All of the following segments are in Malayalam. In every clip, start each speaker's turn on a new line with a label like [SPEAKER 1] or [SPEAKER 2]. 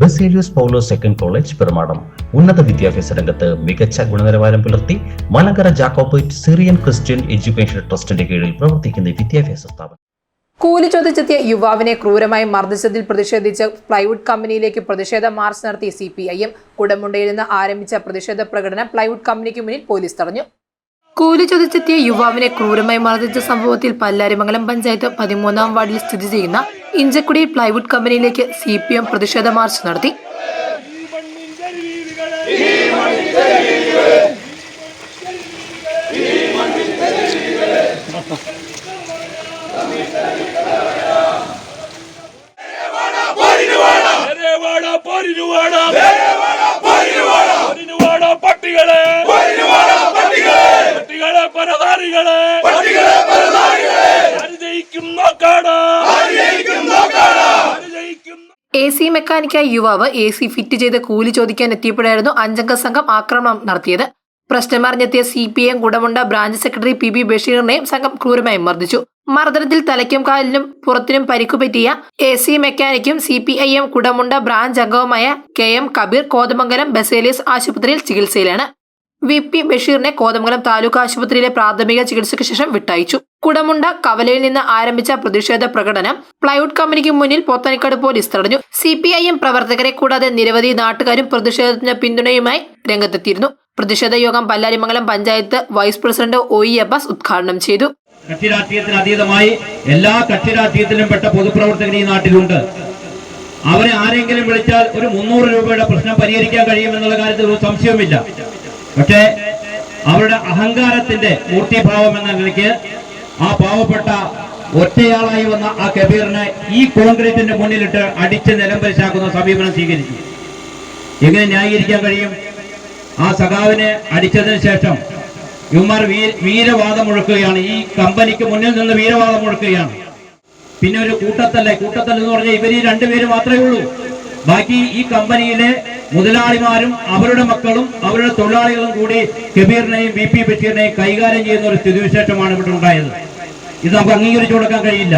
[SPEAKER 1] Baselios Paulose second college Perumadam ഉന്നത വിദ്യാഭ്യാസ രംഗത്ത് മികച്ച ഗുണനിലവാരം പുലർത്തി Malankara Jacobite Syrian Christian education ട്രസ്റ്റിന്റെ കീഴിൽ പ്രവർത്തിക്കുന്ന വിദ്യാഭ്യാസ സ്ഥാപനം.
[SPEAKER 2] കൂലി ചോദിച്ചെത്തിയ യുവാവിനെ ക്രൂരമായി മർദ്ദിച്ചതിൽ പ്രതിഷേധിച്ച് പ്ലൈവുഡ് കമ്പനിയിലേക്ക് പ്രതിഷേധ മാർച്ച് നടത്തി സി പി ഐ എം കുടമുണ്ടയിൽ നിന്ന് ആരംഭിച്ച പ്രതിഷേധ പ്രകടനം പ്ലൈവുഡ് കമ്പനിക്ക് മുന്നിൽ പോലീസ് തടഞ്ഞു. കൂലി ചോദിച്ചെത്തിയ യുവാവിനെ ക്രൂരമായി മർദ്ദിച്ച സംഭവത്തിൽ പല്ലാരിമംഗലം പഞ്ചായത്ത് പതിമൂന്നാം വാർഡിൽ സ്ഥിതി ചെയ്യുന്ന ഇഞ്ചക്കുടി പ്ലൈവുഡ് കമ്പനിയിലേക്ക് സി പി എം പ്രതിഷേധ മാർച്ച് നടത്തി.
[SPEAKER 3] പട്ടികളെ. പട്ടികളെ പരധാരികളെ പട്ടികളെ
[SPEAKER 2] എ സി മെക്കാനിക്കായ യുവാവ് എ സി ഫിറ്റ് ചെയ്ത് കൂലി ചോദിക്കാൻ എത്തിയപ്പോഴായിരുന്നു അഞ്ചംഗ സംഘം ആക്രമണം നടത്തിയത്. പ്രശ്നമറിഞ്ഞെത്തിയ C P M Kudamunda branch secretary P B ബഷീറിനെയും സംഘം ക്രൂരമായി മർദ്ദിച്ചു. മർദ്ദനത്തിൽ തലയ്ക്കും കാലിനും പുറത്തിനും പരിക്കുപറ്റിയ A C മെക്കാനിക്കും C P I M Kudamunda branch അംഗവുമായ K M Kabeer Kothamangalam Baselios ആശുപത്രിയിൽ ചികിത്സയിലാണ്. വി പി ബഷീറിനെ കോതമംഗലം താലൂക്ക് ആശുപത്രിയിലെ പ്രാഥമിക ചികിത്സയ്ക്ക് ശേഷം വിട്ടയച്ചു. കുടമുണ്ട കവലയിൽ നിന്ന് ആരംഭിച്ച പ്രതിഷേധ പ്രകടനം പ്ലൈവുഡ് കമ്പനിക്ക് മുന്നിൽ പോത്തനിക്കാട് പോലീസ് തടഞ്ഞു. സി പി ഐ എം പ്രവർത്തകരെ കൂടാതെ നിരവധി നാട്ടുകാരും പ്രതിഷേധത്തിന് പിന്തുണയുമായി രംഗത്തെത്തിയിരുന്നു. പ്രതിഷേധ യോഗം Pallarimangalam panchayat vice president O E Abbas ഉദ്ഘാടനം ചെയ്തു.
[SPEAKER 4] കക്ഷിരാഷ്ട്രീയത്തിന് അതീതമായി എല്ലാ കക്ഷിരാഷ്ട്രീയത്തിലും പെട്ട പൊതുപ്രവർത്തകർ ഈ നാട്ടിലുണ്ട്. അവരെ ആരെങ്കിലും വിളിച്ചാൽ ഒരു മുന്നൂറ് രൂപയുടെ പ്രശ്നം പരിഹരിക്കാൻ കഴിയുമെന്നുള്ള കാര്യത്തിൽ ഒരു സംശയവുമില്ല. പക്ഷേ അവരുടെ അഹങ്കാരത്തിന്റെ മൂർത്തിഭാവം എന്ന നിലയ്ക്ക് ആ പാവപ്പെട്ട ഒറ്റയാളായി വന്ന ആ കബീറിനെ ഈ കോൺക്രീറ്റിന്റെ മുന്നിലിട്ട് അടിച്ച് നിലംപരിശാക്കുന്ന സമീപനം സ്വീകരിച്ചു. എങ്ങനെ ന്യായീകരിക്കാൻ കഴിയും? ആ സഖാവിനെ അടിച്ചതിന് ശേഷം ഇവന്മാർ വീരവാദം മുഴക്കുകയാണ്. ഈ കമ്പനിക്ക് മുന്നിൽ നിന്ന് വീരവാദം മുഴക്കുകയാണ്. പിന്നെ ഒരു കൂട്ടത്തല്ലേ? കൂട്ടത്തല്ലെന്ന് പറഞ്ഞാൽ ഇവർ ഈ രണ്ടുപേര് മാത്രമേ ഉള്ളൂ. ബാക്കി ഈ കമ്പനിയിലെ മുതലാളിമാരും അവരുടെ മക്കളും അവരുടെ തൊഴിലാളികളും കൂടി കബീറിനെയും ബി പി ബഷീറിനെയും കൈകാര്യം ചെയ്യുന്ന ഒരു സ്ഥിതിവിശേഷമാണ് ഇവിടെ ഉണ്ടായത്. ഇത് നമുക്ക് അംഗീകരിച്ചു കൊടുക്കാൻ കഴിയില്ല.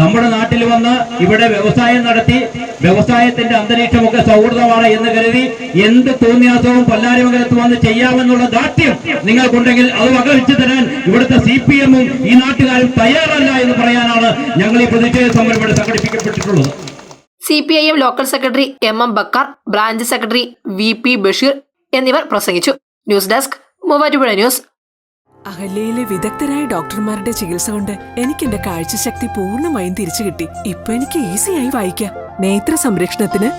[SPEAKER 4] നമ്മുടെ നാട്ടിൽ വന്ന് ഇവിടെ വ്യവസായം നടത്തി വ്യവസായത്തിന്റെ അന്തരീക്ഷമൊക്കെ സൗഹൃദമാണ് എന്ന് കരുതി എന്ത് തോന്നിയാസവും പല്ലാരിമംഗലത്ത് വന്ന് ചെയ്യാമെന്നുള്ള ദാർഢ്യം നിങ്ങൾക്കുണ്ടെങ്കിൽ അത് വകവെച്ചു തരാൻ ഇവിടുത്തെ സി പി എമ്മും ഈ നാട്ടുകാരും തയ്യാറല്ല എന്ന് പറയാനാണ് ഞങ്ങൾ ഈ പ്രതിഷേധ സമരം ഇവിടെ സംഘടിപ്പിക്കപ്പെട്ടിട്ടുള്ളത്.
[SPEAKER 2] C P I M local secretary M M Bakkar branch secretary V P Basheer എന്നിവർ പ്രസംഗിച്ചു. News desk Muvattupuzha news.
[SPEAKER 5] അഹല്യയിലെ വിദഗ്ധരായ ഡോക്ടർമാരുടെ ചികിത്സ കൊണ്ട് എനിക്ക് എന്റെ കാഴ്ചശക്തി പൂർണമായും തിരിച്ചു കിട്ടി. ഇപ്പൊ എനിക്ക് ഈസിയായി വായിക്കാം. നേത്ര സംരക്ഷണത്തിന്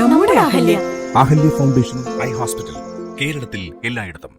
[SPEAKER 5] നമ്മുടെ Ahalya.
[SPEAKER 6] Ahalya foundation eye hospital കേരളത്തിൽ എല്ലായിടത്തും.